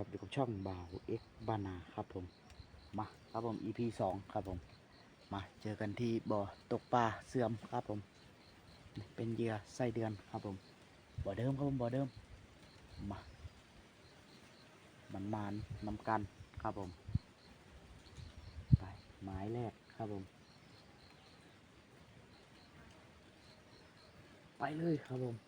ครับอยู่กับช่องบ่าวเอ็กบานาครับผมมาครับผม EP สองครับผม มาเจอกันที่บ่อตกปลาเสื่อมครับผม เป็นเหยื่อไส้เดือนครับผม บ่อเดิมครับผมบ่อเดิมมามันมานนำกันครับผมไปหมายแรกครับผม ไปเลยครับผม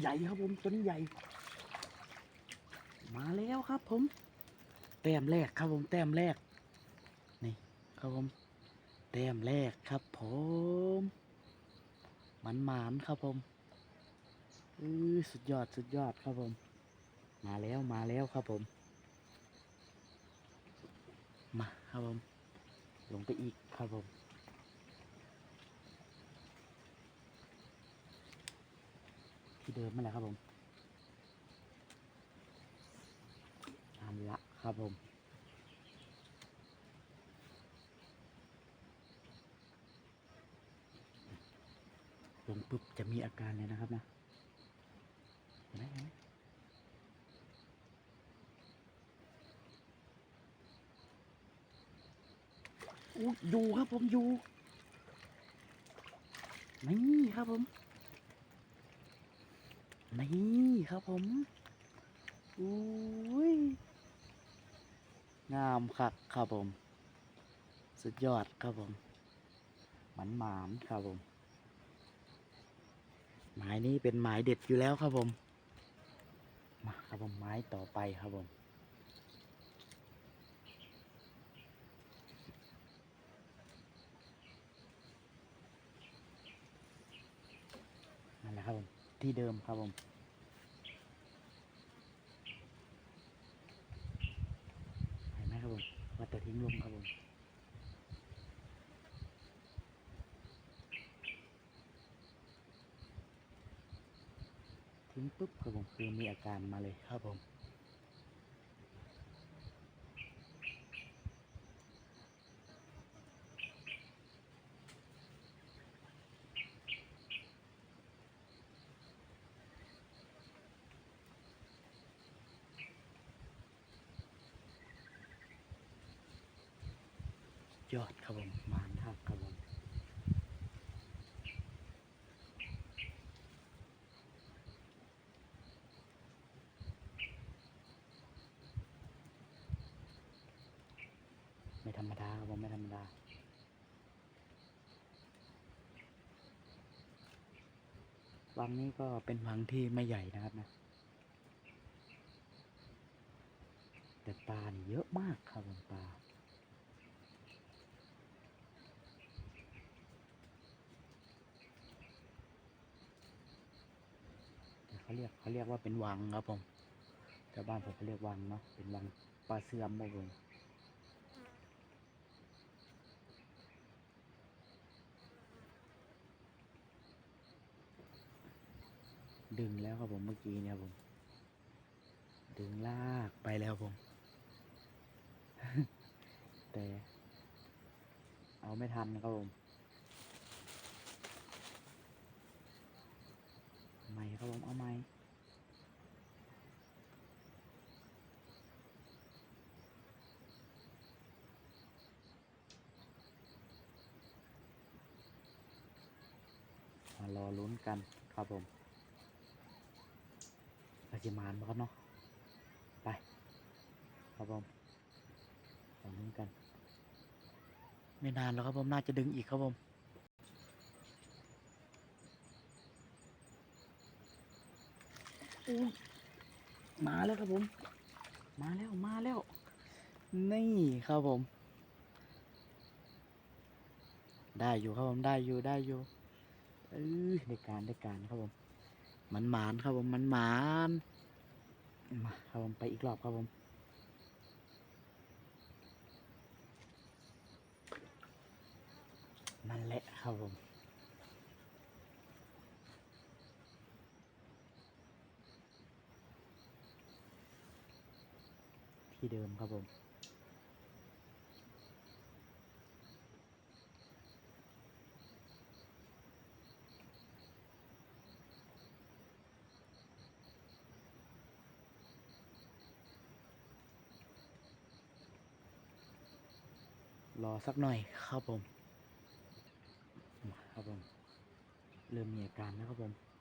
ใหญ่ครับผมตัวนี้ใหญ่ มาแล้วครับ ผม แต้มแรกครับผมแต้มแรก นี่ครับผม แต้มแรกครับ ผมมันหมานครับผมอือสุดยอดสุดยอดครับผม มาแล้วมาแล้วครับผม มาครับผม ลงไปอีกครับผม ที่เดิมนั่นแหละครับผมตามละครับผมลงปุ๊บจะมีอาการเลยนะครับนะเห็นไหมเห็นไหมอยู่ครับผมอยู่นี่ครับผม นี่ครับผมอุ้ยงามคักครับผม สุดยอดครับผมหมันหมานครับผม หมายนี้เป็นหมายเด็ดอยู่แล้วครับผมมาครับผมไม้ต่อไปครับผมนั่นแหละครับผม ที่เดิมครับผม เห็นไหมครับผมว่าจะทิ้งลมครับผมทิ้งปุ๊บครับผมคือมีอาการมาเลยครับผม ยอดครับผมมานทักครับผมไม่ธรรมดาครับผมไม่ธรรมดาวังนี้ก็เป็นวังที่ไม่ใหญ่นะครับนะแต่ปลานี่เยอะมากครับผมปลา เขาเรียกเขาเรียกว่าเป็นวังครับผมแต่บ้านผมเขาเรียกวังเนาะเป็นวังปลาเสื่อมครับผมดึงแล้วครับผมเมื่อกี้เนี่ยผม ดึงลากไปแล้วผม แต่ เอาไม่ทันครับผมไม่ ครับผมเอาไม่มารอลุ้นกันครับผมเราจะมานมาครับเนาะ ไป ครับผมลอลุ้นกัน ไม่นานแล้วครับผม น่าจะดึงอีกครับผม อุ้ยมาแล้วครับผม มาแล้วมาแล้ว นี่ครับผม ได้อยู่ครับผมได้อยู่ได้อยู่เออได้การได้การครับผม มันหมานครับผมมันหมานมาครับผมไปอีกรอบครับผมนั่นแหละครับผม ที่เดิมครับผม รอสักหน่อยครับผม ครับผม เริ่มมีอาการแล้วครับผม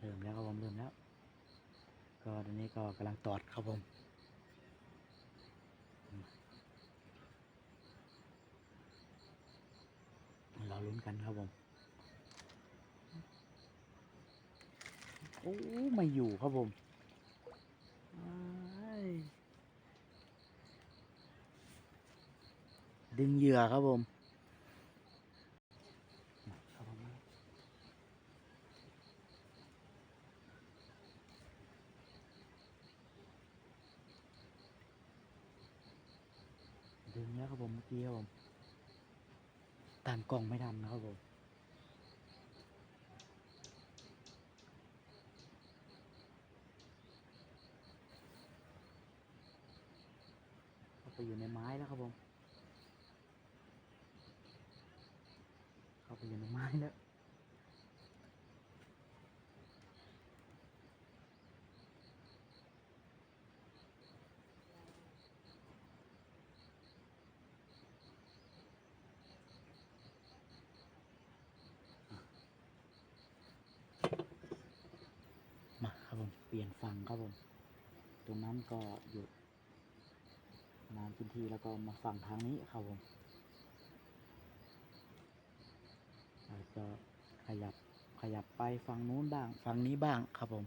เริ่มแล้วครับผมเริ่มแล้ว ก็ตอนนี้ก็กำลังตอดครับผมเราลุ้นกันครับผมโอ้ไม่อยู่ครับผมดึงเหยื่อครับผมมาครับผมมา ดึงนะครับผมเมื่อกี้ครับผมตามกล่องไม่ทันนะครับผมเขาไปอยู่ในไม้แล้วครับผม เข้าไปอยู่ในไม้แล้ว มาครับผม เปลี่ยนฝั่งครับผม ตรงนั้นก็หยุดนานพื้นที่แล้วก็มาฝั่งทางนี้ครับผมอาจะขยับขยับไปฝั่งนู้นบ้างฝั่งนี้บ้างครับผม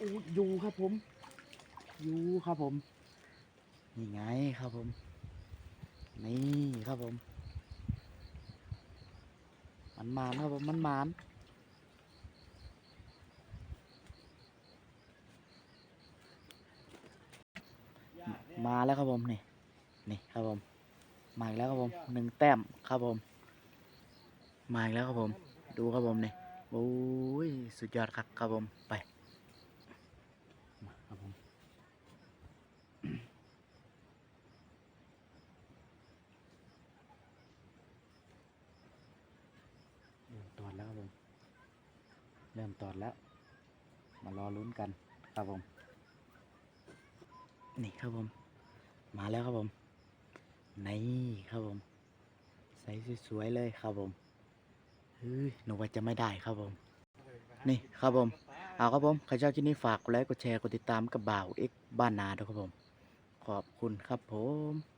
อ้อยู่ครับผม อยู่ครับผม นี่ไงครับผม นี่ครับผม มันมานครับผม มันมานมาแล้วครับผมนี่นี่ครับผม มาอีกแล้วครับผมหนึ่งแต้มครับผม มาอีกแล้วครับผม ดูครับผมนี่โอ้ยสุดยอดครับครับผมไป มาครับผม เริ่มตอดแล้วครับผม เริ่มตอดแล้ว มารอลุ้นกันครับผม นี่ครับผม มาแล้วครับผม นี่ครับผม ใส่สวยๆเลยครับผมเฮ้ยหนูว่าจะไม่ได้ครับผม นี่ครับผม เอาครับผมใครชอบคลิปนี้ฝากกดไลค์กดแชร์กดติดตามกับบ่าวเอ็กบ้านนาด้วยครับผม ขอบคุณครับผม